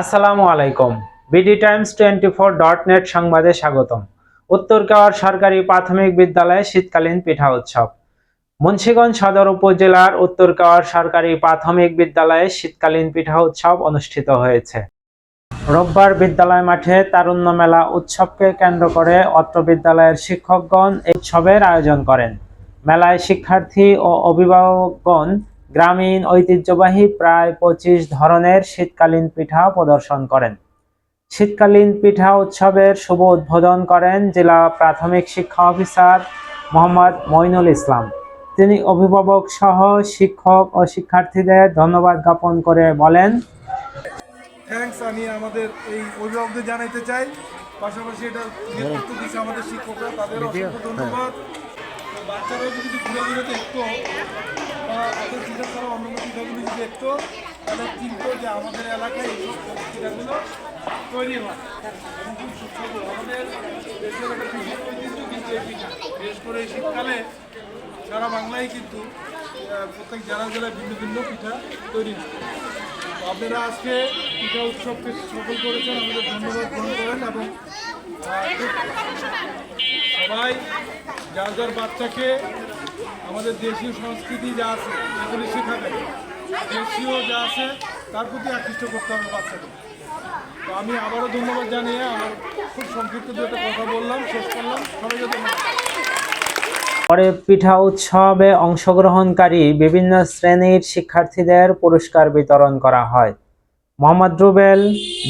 আসসালামু আলাইকুম। BD Times twenty four dot net সংবাদে স্বাগতম। উত্তরকাওয়ার সরকারি প্রাথমিক বিদ্যালয়ে শীতকালীন পিঠা উৎসব। মুন্সিগঞ্জ সদর উপজেলার উত্তরকাওয়ার সরকারি প্রাথমিক বিদ্যালয়ে শীতকালীন পিঠা উৎসব অনুষ্ঠিত হয়েছে। রোববার বিদ্যালয় মাঠে তারুণ্য মেলা উৎসবকে কেন্দ্র করে অত্র বিদ্যালয়ের শিক্ষকগণ উৎসবের আয়োজন করেন। মেলায় শিক্ষার্থী ও অভিভাবকগণ গ্রামীণ ঐতিহ্যবাহী প্রায় পঁচিশ ধরনের শীতকালীন পিঠা প্রদর্শন করেন। শীতকালীন পিঠা উৎসবের শুভ উদ্বোধন করেন জেলা প্রাথমিক শিক্ষা অফিসার মোহাম্মদ মইনুল ইসলাম। তিনি অভিভাবক সহ শিক্ষক ও শিক্ষার্থীদের ধন্যবাদ জ্ঞাপন করে বলেন থ্যাঙ্কস আমি আমাদের এই অভিভাবকদের জানাইতে চাই। পাশাপাশি এটা নেতৃত্ব দিচ্ছে আমাদের শিক্ষকরা তাদের অসংখ্য ধন্যবাদ। বাচ্চারাও যদি ঘুরে ঘুরে বা তাদের চিন্তা করা অন্যান্য যদি দেখতো, তাহলে চিনতো যে আমাদের এলাকায় এই সব পিঠাগুলো তৈরি হয়। খুব সুস্বাদু আমাদের দেশের একটা বিশেষ ঐতিহ্য কিন্তু এই পিঠা বিশেষ করে এই শীতকালে সারা বাংলায় কিন্তু প্রত্যেক জেলা জেলায় ভিন্ন ভিন্ন পিঠা তৈরি হয়। আপনারা আজকে পিঠা উৎসবকে সফল করেছেন আমাদের ধন্যবাদ গ্রহণ করেন এবং সবাই যার যার বাচ্চাকে আমাদের দেশীয় সংস্কৃতি যা আছে এগুলি শেখাবেন দেশীয় যা আছে, তার প্রতি আকৃষ্ট করতে হবে বাচ্চাকে। তো আমি আবারও ধন্যবাদ জানিয়ে আমার খুব সংক্ষিপ্ত দু একটা কথা বললাম, শেষ করলাম। সবাইকে ধন্যবাদ। পরে পিঠা উৎসবে অংশগ্রহণকারী বিভিন্ন শ্রেণির শিক্ষার্থীদের পুরস্কার বিতরণ করা হয়। Mohammad Rubel,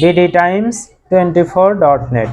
BD Times, twenty four dot net.